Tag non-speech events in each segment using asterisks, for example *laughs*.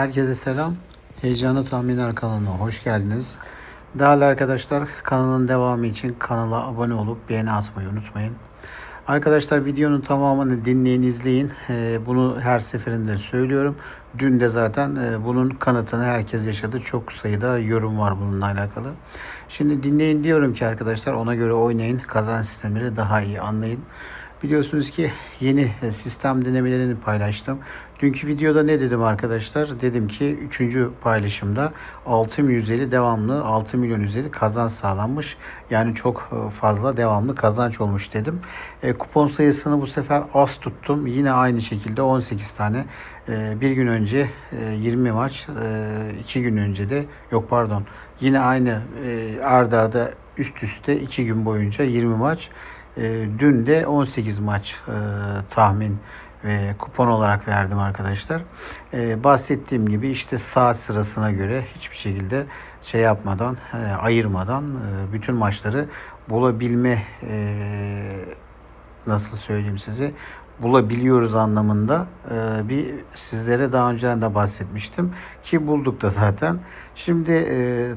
Herkese selam. Heyecanlı Tahminler kanalına hoş geldiniz. Değerli arkadaşlar kanalın devamı için kanala abone olup beğeni atmayı unutmayın. Arkadaşlar videonun tamamını dinleyin, izleyin. Ee, Bunu her seferinde söylüyorum. Dün de zaten e, bunun kanıtını herkes yaşadı. Çok sayıda yorum var bununla alakalı. Şimdi dinleyin diyorum ki arkadaşlar ona göre oynayın. Kazan sistemleri daha iyi anlayın. Biliyorsunuz ki yeni e, sistem denemelerini paylaştım. Dünkü videoda ne dedim arkadaşlar? Dedim ki 3. paylaşımda 6 milyon üzeri devamlı 6 milyon üzeri kazanç sağlanmış. Yani çok e, fazla devamlı kazanç olmuş dedim. E, kupon sayısını bu sefer az tuttum. Yine aynı şekilde 18 tane. E, bir gün önce e, 20 maç, 2 gün önce de yok pardon. Yine aynı e, arda arda üst üste 2 gün boyunca 20 maç. E, dün de 18 maç e, tahmin ve kupon olarak verdim arkadaşlar. E, bahsettiğim gibi işte saat sırasına göre hiçbir şekilde şey yapmadan, e, ayırmadan e, bütün maçları bulabilme nasıl söyleyeyim size bulabiliyoruz anlamında bir sizlere daha önceden de bahsetmiştim ki bulduk da zaten. Şimdi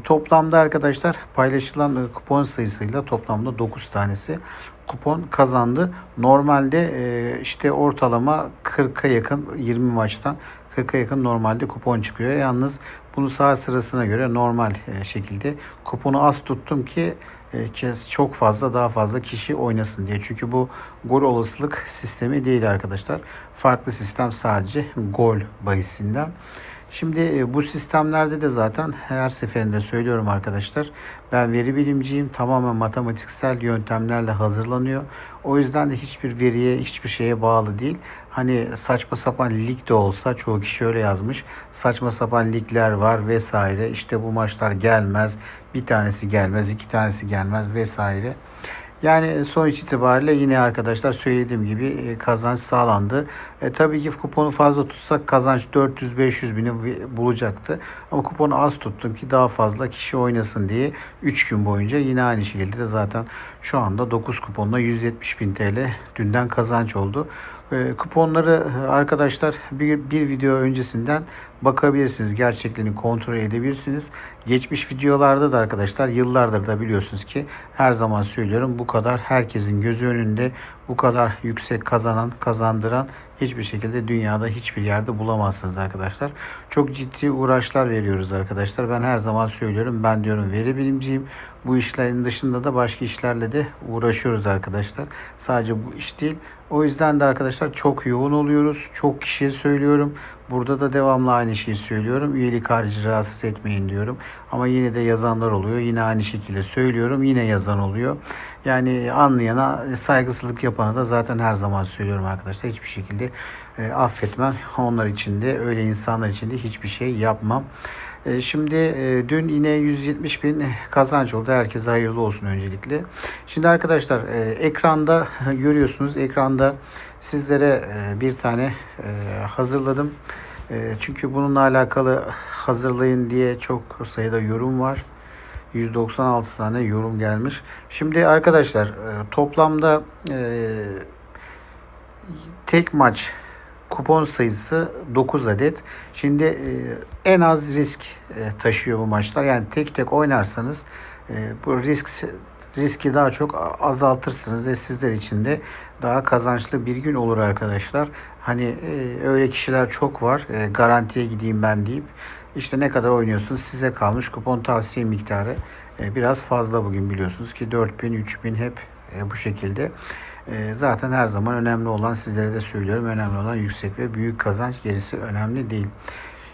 toplamda arkadaşlar paylaşılan kupon sayısıyla toplamda 9 tanesi kupon kazandı. Normalde e, işte ortalama 40'a yakın 20 maçtan 40'a yakın normalde kupon çıkıyor. Yalnız bunu saat sırasına göre normal e, şekilde kuponu az tuttum ki e, kez çok fazla daha fazla kişi oynasın diye. Çünkü bu gol olasılık sistemi değil arkadaşlar. Farklı sistem sadece gol bahisinden. Şimdi e, bu sistemlerde de zaten her seferinde söylüyorum arkadaşlar. Ben veri bilimciyim. Tamamen matematiksel yöntemlerle hazırlanıyor. O yüzden de hiçbir veriye, hiçbir şeye bağlı değil. Hani saçma sapan lig de olsa çoğu kişi öyle yazmış. Saçma sapan ligler var vesaire. İşte bu maçlar gelmez. Bir tanesi gelmez, iki tanesi gelmez vesaire. Yani sonuç itibariyle yine arkadaşlar söylediğim gibi e, kazanç sağlandı. E, tabii ki kuponu fazla tutsak kazanç 400-500 bini bulacaktı. Ama kuponu az tuttum ki daha fazla kişi oynasın diye 3 gün boyunca yine aynı şekilde de zaten şu anda 9 kuponla 170 bin TL dünden kazanç oldu. E, kuponları e, arkadaşlar bir, bir video öncesinden bakabilirsiniz. Gerçekliğini kontrol edebilirsiniz. Geçmiş videolarda da arkadaşlar yıllardır da biliyorsunuz ki her zaman söylüyorum bu kadar herkesin gözü önünde bu kadar yüksek kazanan, kazandıran hiçbir şekilde dünyada hiçbir yerde bulamazsınız arkadaşlar. Çok ciddi uğraşlar veriyoruz arkadaşlar. Ben her zaman söylüyorum. Ben diyorum veri bilimciyim. Bu işlerin dışında da başka işlerle de uğraşıyoruz arkadaşlar. Sadece bu iş değil. O yüzden de arkadaşlar çok yoğun oluyoruz. Çok kişiye söylüyorum. Burada da devamlı aynı şeyi söylüyorum. Üyelik harici rahatsız etmeyin diyorum. Ama yine de yazanlar oluyor. Yine aynı şekilde söylüyorum. Yine yazan oluyor. Yani anlayana saygısızlık yapana da zaten her zaman söylüyorum arkadaşlar. Hiçbir şekilde e, affetmem. Onlar için de öyle insanlar için de hiçbir şey yapmam. E, şimdi e, dün yine 170 bin kazanç oldu. Herkese hayırlı olsun öncelikle. Şimdi arkadaşlar e, ekranda *laughs* görüyorsunuz. Ekranda sizlere e, bir tane e, hazırladım. E, çünkü bununla alakalı hazırlayın diye çok sayıda yorum var. 196 tane yorum gelmiş. Şimdi arkadaşlar e, toplamda e, tek maç kupon sayısı 9 adet. Şimdi e, en az risk taşıyor bu maçlar. Yani tek tek oynarsanız bu risk riski daha çok azaltırsınız ve sizler için de daha kazançlı bir gün olur arkadaşlar. Hani öyle kişiler çok var. Garantiye gideyim ben deyip işte ne kadar oynuyorsunuz size kalmış kupon tavsiye miktarı e, biraz fazla bugün biliyorsunuz ki 4000 3000 hep e, bu şekilde. E, zaten her zaman önemli olan sizlere de söylüyorum. Önemli olan yüksek ve büyük kazanç gerisi önemli değil.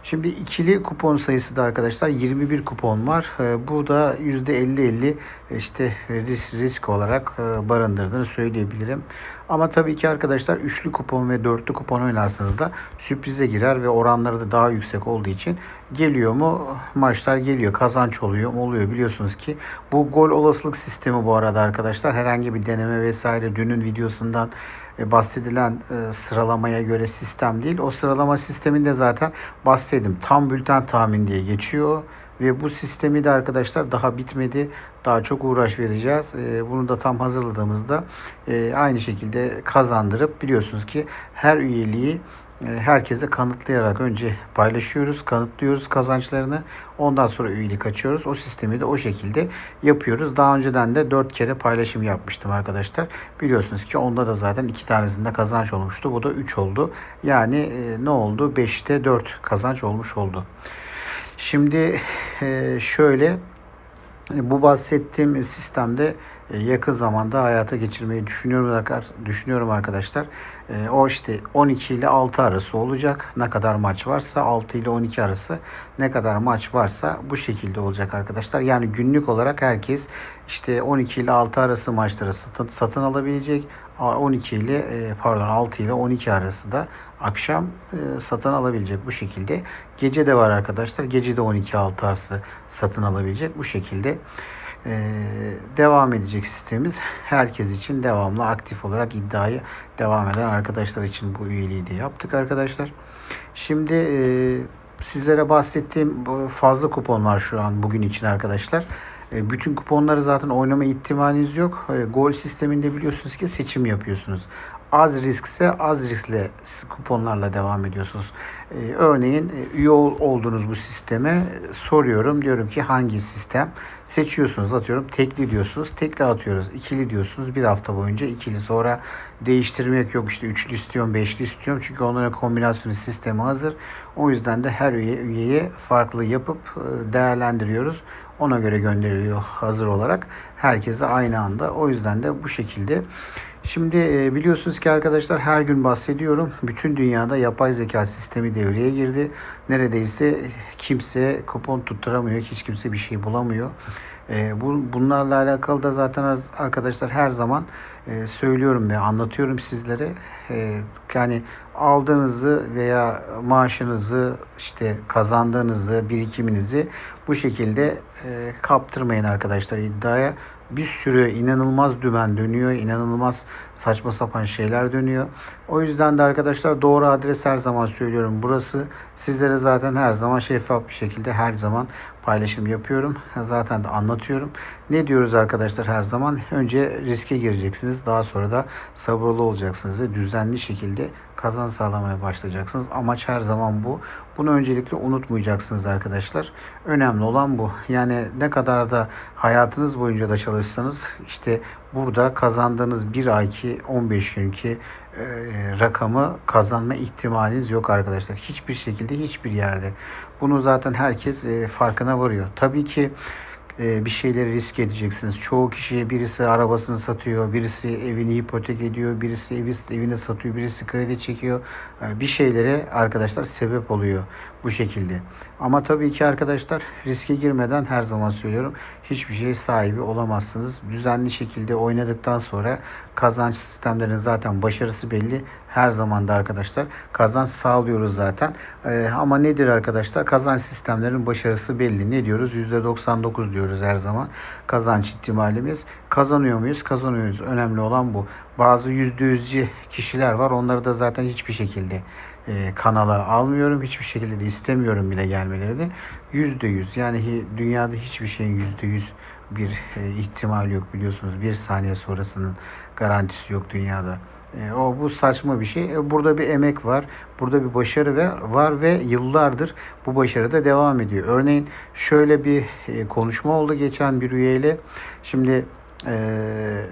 Şimdi ikili kupon sayısı da arkadaşlar 21 kupon var. E, bu da %50-50 işte risk, risk olarak e, barındırdığını söyleyebilirim. Ama tabii ki arkadaşlar üçlü kupon ve dörtlü kupon oynarsanız da sürprize girer ve oranları da daha yüksek olduğu için geliyor mu maçlar geliyor kazanç oluyor oluyor biliyorsunuz ki bu gol olasılık sistemi bu arada arkadaşlar herhangi bir deneme vesaire dünün videosundan bahsedilen e, sıralamaya göre sistem değil. O sıralama sisteminde zaten bahsettim. Tam bülten tahmin diye geçiyor. Ve bu sistemi de arkadaşlar daha bitmedi. Daha çok uğraş vereceğiz. E, bunu da tam hazırladığımızda aynı şekilde kazandırıp biliyorsunuz ki her üyeliği e, herkese kanıtlayarak önce paylaşıyoruz, kanıtlıyoruz kazançlarını. Ondan sonra üyelik açıyoruz. O sistemi de o şekilde yapıyoruz. Daha önceden de 4 kere paylaşım yapmıştım arkadaşlar. Biliyorsunuz ki onda da zaten 2 tanesinde kazanç olmuştu. Bu da 3 oldu. Yani e, ne oldu? 5'te 4 kazanç olmuş oldu. Şimdi e, şöyle bu bahsettiğim sistemde e, yakın zamanda hayata geçirmeyi düşünüyorum düşünüyorum arkadaşlar. E, o işte 12 ile 6 arası olacak. Ne kadar maç varsa 6 ile 12 arası ne kadar maç varsa bu şekilde olacak arkadaşlar. Yani günlük olarak herkes işte 12 ile 6 arası maçları satın, satın alabilecek. 12 ile e, pardon 6 ile 12 arası da akşam satın alabilecek bu şekilde. Gece de var arkadaşlar. Gece de 12 6 arası satın alabilecek bu şekilde. devam edecek sistemimiz herkes için devamlı aktif olarak iddiayı devam eden arkadaşlar için bu üyeliği de yaptık arkadaşlar. Şimdi sizlere bahsettiğim fazla kupon var şu an bugün için arkadaşlar. Bütün kuponları zaten oynama ihtimaliniz yok. Gol sisteminde biliyorsunuz ki seçim yapıyorsunuz az riskse az riskle kuponlarla devam ediyorsunuz. Ee, örneğin e, üye olduğunuz bu sisteme soruyorum. Diyorum ki hangi sistem? Seçiyorsunuz atıyorum. Tekli diyorsunuz. Tekli atıyoruz. İkili diyorsunuz. Bir hafta boyunca ikili. Sonra değiştirmek yok. işte üçlü istiyorum, beşli istiyorum. Çünkü onların kombinasyonu sistemi hazır. O yüzden de her üye üyeye farklı yapıp e, değerlendiriyoruz. Ona göre gönderiliyor hazır olarak. Herkese aynı anda. O yüzden de bu şekilde Şimdi e, biliyorsunuz ki arkadaşlar her gün bahsediyorum. Bütün dünyada yapay zeka sistemi devreye girdi. Neredeyse kimse kupon tutturamıyor. Hiç kimse bir şey bulamıyor. E, bunlarla alakalı da zaten arkadaşlar her zaman e, söylüyorum ve anlatıyorum sizlere. Yani aldığınızı veya maaşınızı işte kazandığınızı, birikiminizi bu şekilde kaptırmayın arkadaşlar iddiaya bir sürü inanılmaz dümen dönüyor. inanılmaz saçma sapan şeyler dönüyor. O yüzden de arkadaşlar doğru adres her zaman söylüyorum. Burası sizlere zaten her zaman şeffaf bir şekilde her zaman paylaşım yapıyorum. Zaten de anlatıyorum. Ne diyoruz arkadaşlar her zaman? Önce riske gireceksiniz. Daha sonra da sabırlı olacaksınız ve düzenli şekilde kazan sağlamaya başlayacaksınız. Amaç her zaman bu. Bunu öncelikle unutmayacaksınız arkadaşlar. Önemli olan bu. Yani ne kadar da hayatınız boyunca da çalışsanız işte burada kazandığınız bir ayki 15 günkü e, rakamı kazanma ihtimaliniz yok arkadaşlar. Hiçbir şekilde hiçbir yerde. Bunu zaten herkes e, farkına varıyor. Tabii ki bir şeyleri risk edeceksiniz. Çoğu kişi birisi arabasını satıyor, birisi evini ipotek ediyor, birisi evi, evini satıyor, birisi kredi çekiyor. E, bir şeylere arkadaşlar sebep oluyor bu şekilde. Ama tabii ki arkadaşlar riske girmeden her zaman söylüyorum hiçbir şey sahibi olamazsınız. Düzenli şekilde oynadıktan sonra kazanç sistemlerinin zaten başarısı belli. Her zaman da arkadaşlar kazanç sağlıyoruz zaten. Ee, ama nedir arkadaşlar? Kazanç sistemlerinin başarısı belli. Ne diyoruz? %99 diyoruz her zaman. Kazanç ihtimalimiz. Kazanıyor muyuz? Kazanıyoruz. Önemli olan bu. Bazı %100'cü kişiler var. Onları da zaten hiçbir şekilde e, kanala almıyorum. Hiçbir şekilde de istemiyorum bile gelmelerini. Yüzde yüz yani dünyada hiçbir şeyin yüzde yüz bir e, ihtimal yok biliyorsunuz. Bir saniye sonrasının garantisi yok dünyada. E, o bu saçma bir şey. E, burada bir emek var. Burada bir başarı ve var ve yıllardır bu başarı da devam ediyor. Örneğin şöyle bir e, konuşma oldu geçen bir üyeyle. Şimdi eee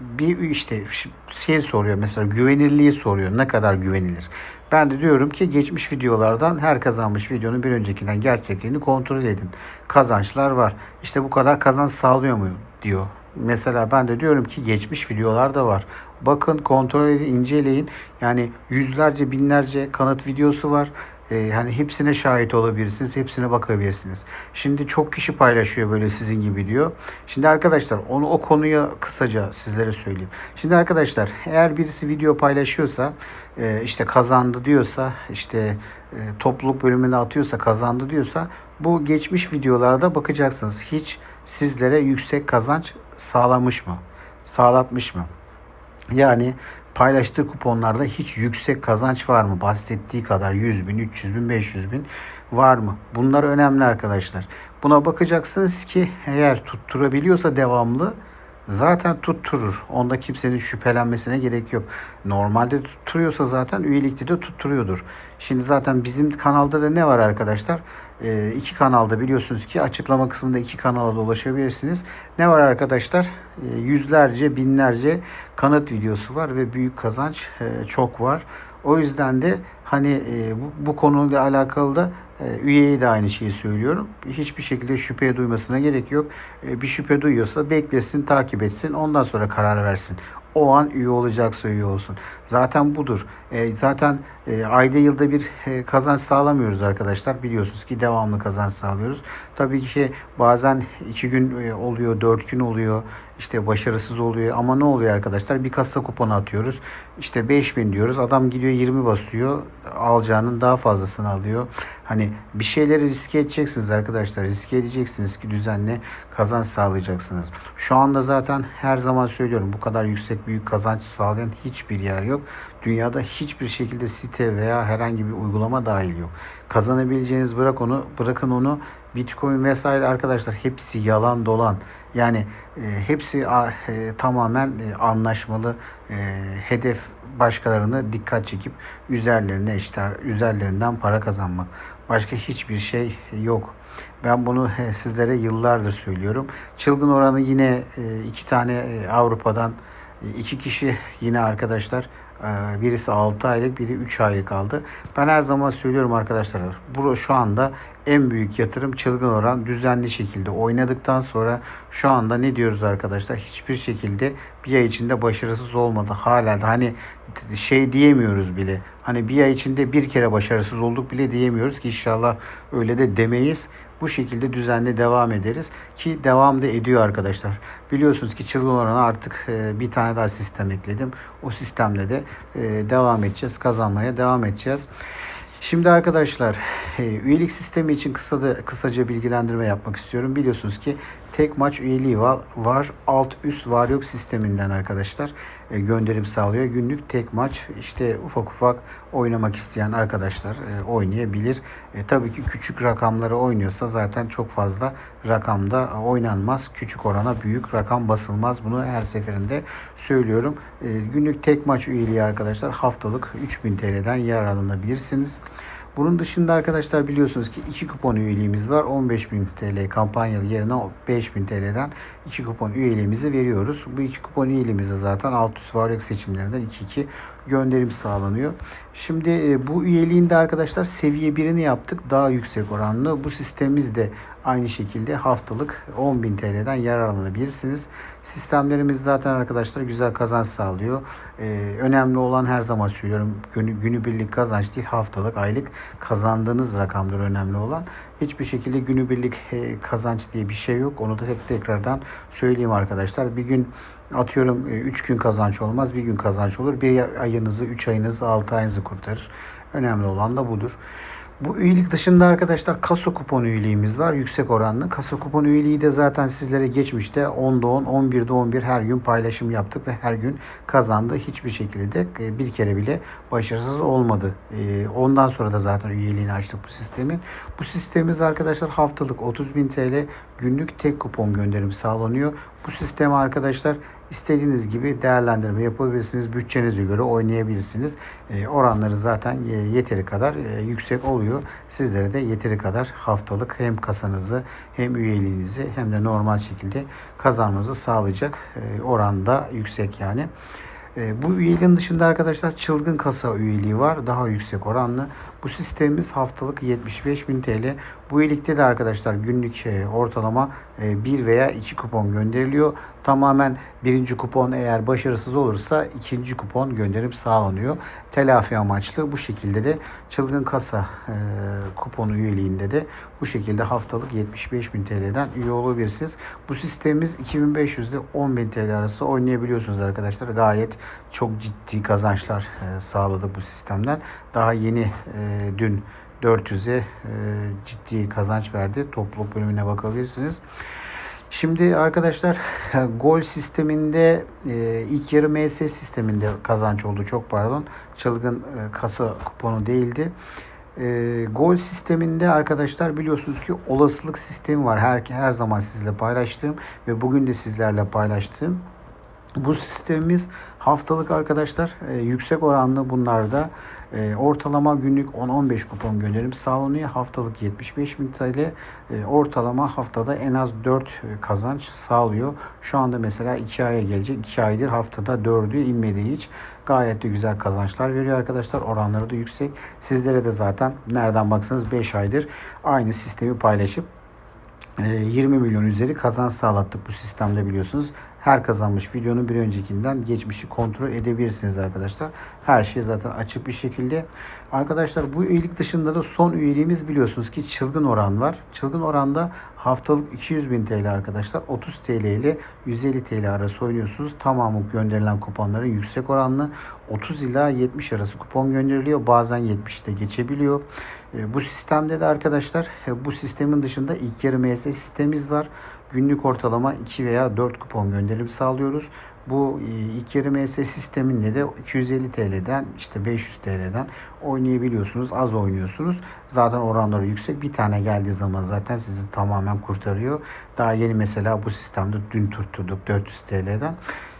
bir işte şey soruyor mesela güvenirliği soruyor. Ne kadar güvenilir? Ben de diyorum ki geçmiş videolardan her kazanmış videonun bir öncekinden gerçekliğini kontrol edin. Kazançlar var. İşte bu kadar kazanç sağlıyor mu diyor. Mesela ben de diyorum ki geçmiş videolar da var. Bakın kontrol edin, inceleyin. Yani yüzlerce, binlerce kanıt videosu var e, hani hepsine şahit olabilirsiniz, hepsine bakabilirsiniz. Şimdi çok kişi paylaşıyor böyle sizin gibi diyor. Şimdi arkadaşlar onu o konuya kısaca sizlere söyleyeyim. Şimdi arkadaşlar eğer birisi video paylaşıyorsa e, işte kazandı diyorsa işte e, topluluk bölümüne atıyorsa kazandı diyorsa bu geçmiş videolarda bakacaksınız. Hiç sizlere yüksek kazanç sağlamış mı? Sağlatmış mı? Yani paylaştığı kuponlarda hiç yüksek kazanç var mı? Bahsettiği kadar 100 bin, 300 bin, 500 bin var mı? Bunlar önemli arkadaşlar. Buna bakacaksınız ki eğer tutturabiliyorsa devamlı zaten tutturur. Onda kimsenin şüphelenmesine gerek yok. Normalde tutturuyorsa zaten üyelikte de tutturuyordur. Şimdi zaten bizim kanalda da ne var arkadaşlar? Ee, iki kanalda biliyorsunuz ki açıklama kısmında iki kanala da ulaşabilirsiniz. Ne var arkadaşlar? Ee, yüzlerce, binlerce kanıt videosu var ve büyük kazanç e, çok var. O yüzden de hani e, bu, bu konuyla alakalı da e, üyeye de aynı şeyi söylüyorum. Hiçbir şekilde şüpheye duymasına gerek yok. E, bir şüphe duyuyorsa beklesin, takip etsin, ondan sonra karar versin. O an üye olacaksa üye olsun. Zaten budur. E, zaten e, ayda yılda bir e, kazanç sağlamıyoruz arkadaşlar. Biliyorsunuz ki devamlı kazanç sağlıyoruz. Tabii ki bazen iki gün e, oluyor, dört gün oluyor. İşte başarısız oluyor. Ama ne oluyor arkadaşlar? Bir kasa kuponu atıyoruz. İşte 5000 diyoruz. Adam gidiyor 20 basıyor. Alacağının daha fazlasını alıyor. Hani bir şeyleri riske edeceksiniz arkadaşlar. Riske edeceksiniz ki düzenli kazanç sağlayacaksınız. Şu anda zaten her zaman söylüyorum bu kadar yüksek büyük kazanç sağlayan hiçbir yer yok. Dünyada hiçbir şekilde site veya herhangi bir uygulama dahil yok. Kazanabileceğiniz bırak onu bırakın onu Bitcoin vesaire arkadaşlar hepsi yalan dolan. Yani e, hepsi a, e, tamamen e, anlaşmalı e, hedef başkalarını dikkat çekip üzerlerine işte üzerlerinden para kazanmak. Başka hiçbir şey yok. Ben bunu e, sizlere yıllardır söylüyorum. Çılgın oranı yine e, iki tane e, Avrupa'dan e, iki kişi yine arkadaşlar birisi 6 aylık biri 3 aylık aldı. Ben her zaman söylüyorum arkadaşlar bu şu anda en büyük yatırım çılgın oran düzenli şekilde oynadıktan sonra şu anda ne diyoruz arkadaşlar hiçbir şekilde bir ay içinde başarısız olmadı. Hala da hani şey diyemiyoruz bile. Hani bir ay içinde bir kere başarısız olduk bile diyemiyoruz ki inşallah öyle de demeyiz. Bu şekilde düzenli devam ederiz ki devam da ediyor arkadaşlar. Biliyorsunuz ki çılgın orana artık e, bir tane daha sistem ekledim. O sistemle de e, devam edeceğiz. Kazanmaya devam edeceğiz. Şimdi arkadaşlar e, üyelik sistemi için kısa da, kısaca bilgilendirme yapmak istiyorum. Biliyorsunuz ki tek maç üyeliği var. Alt üst var yok sisteminden arkadaşlar e, gönderim sağlıyor. Günlük tek maç işte ufak ufak oynamak isteyen arkadaşlar e, oynayabilir. E, tabii ki küçük rakamları oynuyorsa zaten çok fazla rakamda oynanmaz. Küçük orana büyük rakam basılmaz. Bunu her seferinde söylüyorum. E, günlük tek maç üyeliği arkadaşlar haftalık 3000 TL'den yararlanabilirsiniz. Bunun dışında arkadaşlar biliyorsunuz ki iki kupon üyeliğimiz var. 15.000 TL kampanyalı yerine 5.000 TL'den iki kupon üyeliğimizi veriyoruz. Bu iki kupon üyeliğimizde zaten alt üst varlık seçimlerinden 2-2 gönderim sağlanıyor. Şimdi e, bu üyeliğinde arkadaşlar seviye 1'ini yaptık. Daha yüksek oranlı. Bu sistemimiz de aynı şekilde haftalık 10.000 TL'den yararlanabilirsiniz. Sistemlerimiz zaten arkadaşlar güzel kazanç sağlıyor. Ee, önemli olan her zaman söylüyorum günü, günübirlik kazanç değil haftalık aylık kazandığınız rakamdır önemli olan. Hiçbir şekilde günübirlik e, kazanç diye bir şey yok. Onu da tek tekrardan söyleyeyim arkadaşlar. Bir gün atıyorum 3 gün kazanç olmaz bir gün kazanç olur. Bir ayınızı 3 ayınızı 6 ayınızı kurtarır. Önemli olan da budur. Bu üyelik dışında arkadaşlar kaso kupon üyeliğimiz var. Yüksek oranlı. Kaso kupon üyeliği de zaten sizlere geçmişte 10'da 10, 11'de 11 her gün paylaşım yaptık ve her gün kazandı. Hiçbir şekilde de bir kere bile başarısız olmadı. E, ondan sonra da zaten üyeliğini açtık bu sistemin. Bu sistemimiz arkadaşlar haftalık 30.000 TL günlük tek kupon gönderim sağlanıyor. Bu sistemi arkadaşlar istediğiniz gibi değerlendirme yapabilirsiniz. Bütçenize göre oynayabilirsiniz. E, oranları zaten e, yeteri kadar e, yüksek oluyor. Sizlere de yeteri kadar haftalık hem kasanızı hem üyeliğinizi hem de normal şekilde kazanmanızı sağlayacak e, oranda yüksek yani. E, bu üyeliğin dışında arkadaşlar çılgın kasa üyeliği var. Daha yüksek oranlı. Bu sistemimiz haftalık 75.000 TL. Bu üyelikte de arkadaşlar günlük e, ortalama e, 1 veya 2 kupon gönderiliyor. Tamamen birinci kupon eğer başarısız olursa ikinci kupon gönderim sağlanıyor. Telafi amaçlı bu şekilde de çılgın kasa e, kuponu üyeliğinde de bu şekilde haftalık 75.000 TL'den üye olabilirsiniz. Bu sistemimiz 2500 ile 10.000 TL arası oynayabiliyorsunuz arkadaşlar. Gayet çok ciddi kazançlar e, sağladı bu sistemden. Daha yeni e, dün 400'e e, ciddi kazanç verdi. Topluluk bölümüne bakabilirsiniz. Şimdi arkadaşlar *laughs* gol sisteminde e, ilk yarı MS sisteminde kazanç oldu. Çok pardon. Çılgın e, kasa kuponu değildi. E, gol sisteminde arkadaşlar biliyorsunuz ki olasılık sistemi var. Her, her zaman sizle paylaştığım ve bugün de sizlerle paylaştığım. Bu sistemimiz haftalık arkadaşlar e, yüksek oranlı bunlarda e, ortalama günlük 10-15 kupon gönderim sağlanıyor. Haftalık 75 bin TL e, ortalama haftada en az 4 kazanç sağlıyor. Şu anda mesela 2 aya gelecek. 2 aydır haftada 4'ü inmedi hiç. Gayet de güzel kazançlar veriyor arkadaşlar. Oranları da yüksek. Sizlere de zaten nereden baksanız 5 aydır aynı sistemi paylaşıp 20 milyon üzeri kazanç sağlattık bu sistemde biliyorsunuz. Her kazanmış videonun bir öncekinden geçmişi kontrol edebilirsiniz arkadaşlar. Her şey zaten açık bir şekilde. Arkadaşlar bu üyelik dışında da son üyeliğimiz biliyorsunuz ki çılgın oran var. Çılgın oranda haftalık 200 bin TL arkadaşlar 30 TL ile 150 TL arası oynuyorsunuz. Tamamı gönderilen kuponların yüksek oranlı 30 ila 70 arası kupon gönderiliyor. Bazen 70'te geçebiliyor. E, bu sistemde de arkadaşlar e, bu sistemin dışında ilk yarı MS sistemimiz var. Günlük ortalama 2 veya 4 kupon gönderim sağlıyoruz. Bu e, ilk yarı MS sisteminde de 250 TL'den işte 500 TL'den oynayabiliyorsunuz. Az oynuyorsunuz. Zaten oranları yüksek. Bir tane geldiği zaman zaten sizi tamamen kurtarıyor. Daha yeni mesela bu sistemde dün tutturduk 400 TL'den.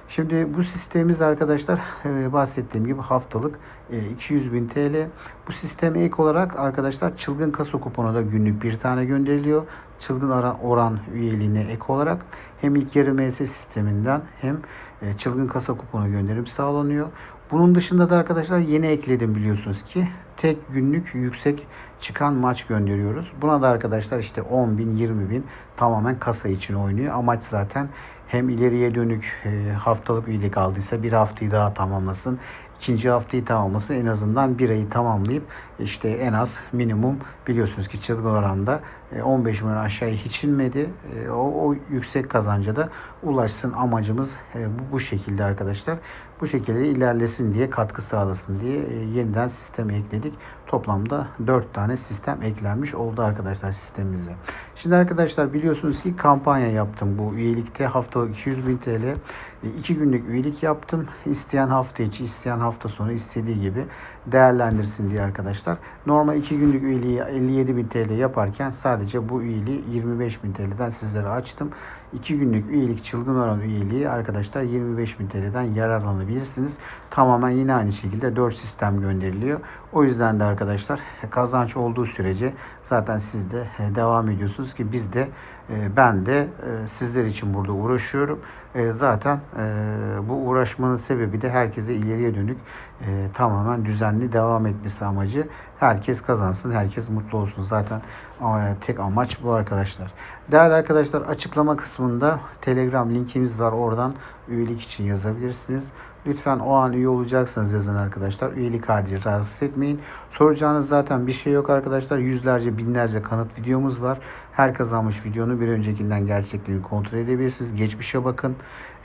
Şimdi bu sistemimiz arkadaşlar e, bahsettiğim gibi haftalık e, 200 bin TL. Bu sisteme ek olarak arkadaşlar çılgın kasa kuponu da günlük bir tane gönderiliyor. Çılgın oran üyeliğine ek olarak hem ilk yarı MS sisteminden hem e, çılgın kasa kuponu gönderim sağlanıyor. Bunun dışında da arkadaşlar yeni ekledim biliyorsunuz ki tek günlük yüksek çıkan maç gönderiyoruz. Buna da arkadaşlar işte 10 bin 20 bin tamamen kasa için oynuyor. Amaç zaten hem ileriye dönük e, haftalık üyelik aldıysa bir haftayı daha tamamlasın. ikinci haftayı tamamlasın. En azından bir ayı tamamlayıp işte en az minimum biliyorsunuz ki çılgın oranda 15 e, milyon aşağıya hiç inmedi. E, o, o yüksek kazanca da ulaşsın amacımız bu, bu şekilde arkadaşlar. Bu şekilde ilerlesin diye katkı sağlasın diye yeniden sisteme ekledik. Toplamda 4 tane sistem eklenmiş oldu arkadaşlar sistemimize. Şimdi arkadaşlar biliyorsunuz ki kampanya yaptım bu üyelikte haftalık 200 bin TL 2 günlük üyelik yaptım. İsteyen hafta içi, isteyen hafta sonu istediği gibi değerlendirsin diye arkadaşlar. Normal 2 günlük üyeliği 57 bin TL yaparken sadece bu üyeliği 25 bin TL'den sizlere açtım. 2 günlük üyelik çılgın oran üyeliği arkadaşlar 25 bin TL'den yararlanabilirsiniz. Tamamen yine aynı şekilde 4 sistem gönderiliyor. O yüzden de arkadaşlar kazanç olduğu sürece zaten siz de devam ediyorsunuz ki biz de e, ben de e, sizler için burada uğraşıyorum. E, zaten bu uğraşmanın sebebi de herkese ileriye dönük tamamen düzenli devam etmesi amacı. Herkes kazansın, herkes mutlu olsun. Zaten tek amaç bu arkadaşlar. Değerli arkadaşlar açıklama kısmında Telegram linkimiz var. Oradan üyelik için yazabilirsiniz. Lütfen o an üye olacaksanız yazın arkadaşlar. Üyelik harcı rahatsız etmeyin. Soracağınız zaten bir şey yok arkadaşlar. Yüzlerce binlerce kanıt videomuz var. Her kazanmış videonu bir öncekinden gerçekliğini kontrol edebilirsiniz. Geçmişe bakın.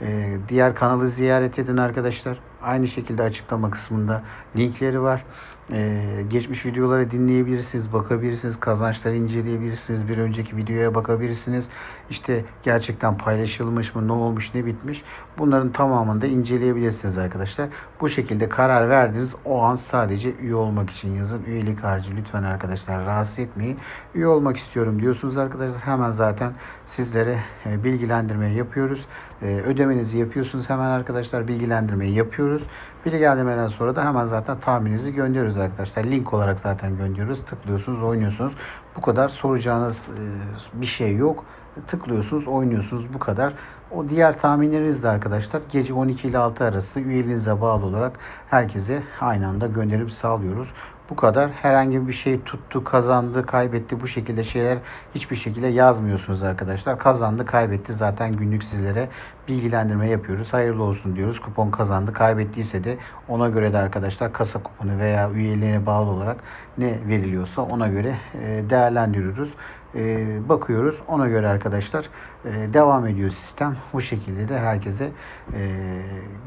Ee, diğer kanalı ziyaret edin arkadaşlar. Aynı şekilde açıklama kısmında linkleri var. Ee, geçmiş videoları dinleyebilirsiniz, bakabilirsiniz, kazançları inceleyebilirsiniz, bir önceki videoya bakabilirsiniz. İşte gerçekten paylaşılmış mı, ne olmuş, ne bitmiş. Bunların tamamını da inceleyebilirsiniz arkadaşlar. Bu şekilde karar verdiniz. O an sadece üye olmak için yazın. Üyelik harcı lütfen arkadaşlar rahatsız etmeyin. Üye olmak istiyorum diyorsunuz arkadaşlar. Hemen zaten sizlere e, bilgilendirme yapıyoruz. E, ödemenizi yapıyorsunuz hemen arkadaşlar. Bilgilendirmeyi yapıyoruz. Bilgilendirmeden sonra da hemen zaten tahmininizi gönderiyoruz arkadaşlar. Link olarak zaten gönderiyoruz. Tıklıyorsunuz, oynuyorsunuz. Bu kadar soracağınız e, bir şey yok. Tıklıyorsunuz, oynuyorsunuz bu kadar. O diğer tahminleriniz de arkadaşlar gece 12 ile 6 arası üyeliğinize bağlı olarak herkese aynı anda gönderim sağlıyoruz. Bu kadar. Herhangi bir şey tuttu, kazandı, kaybetti bu şekilde şeyler hiçbir şekilde yazmıyorsunuz arkadaşlar. Kazandı, kaybetti zaten günlük sizlere bilgilendirme yapıyoruz. Hayırlı olsun diyoruz. Kupon kazandı, kaybettiyse de ona göre de arkadaşlar kasa kuponu veya üyeliğine bağlı olarak ne veriliyorsa ona göre e, değerlendiriyoruz. E, bakıyoruz. Ona göre arkadaşlar e, devam ediyor sistem. Bu şekilde de herkese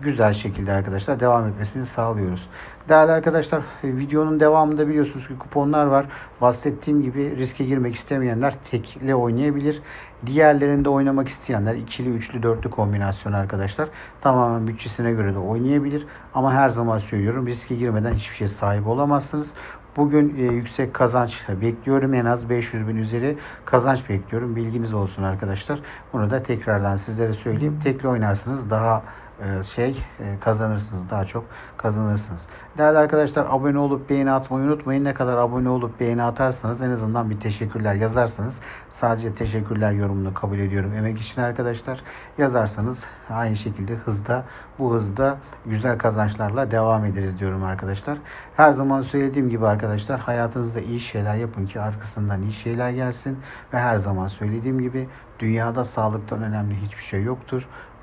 güzel şekilde arkadaşlar devam etmesini sağlıyoruz. Değerli arkadaşlar videonun devamında biliyorsunuz ki kuponlar var. Bahsettiğim gibi riske girmek istemeyenler tekle oynayabilir. Diğerlerinde oynamak isteyenler ikili, üçlü, dörtlü kombinasyon arkadaşlar. Tamamen bütçesine göre de oynayabilir. Ama her zaman söylüyorum riske girmeden hiçbir şey sahip olamazsınız. Bugün e, yüksek kazanç bekliyorum. En az 500 bin üzeri kazanç bekliyorum. Bilginiz olsun arkadaşlar. Bunu da tekrardan sizlere söyleyeyim. Tekli oynarsınız daha şey e, kazanırsınız. Daha çok kazanırsınız. Değerli arkadaşlar abone olup beğeni atmayı unutmayın. Ne kadar abone olup beğeni atarsanız en azından bir teşekkürler yazarsınız. Sadece teşekkürler yorumunu kabul ediyorum. Emek için arkadaşlar yazarsanız aynı şekilde hızda bu hızda güzel kazançlarla devam ederiz diyorum arkadaşlar. Her zaman söylediğim gibi arkadaşlar hayatınızda iyi şeyler yapın ki arkasından iyi şeyler gelsin ve her zaman söylediğim gibi dünyada sağlıktan önemli hiçbir şey yoktur.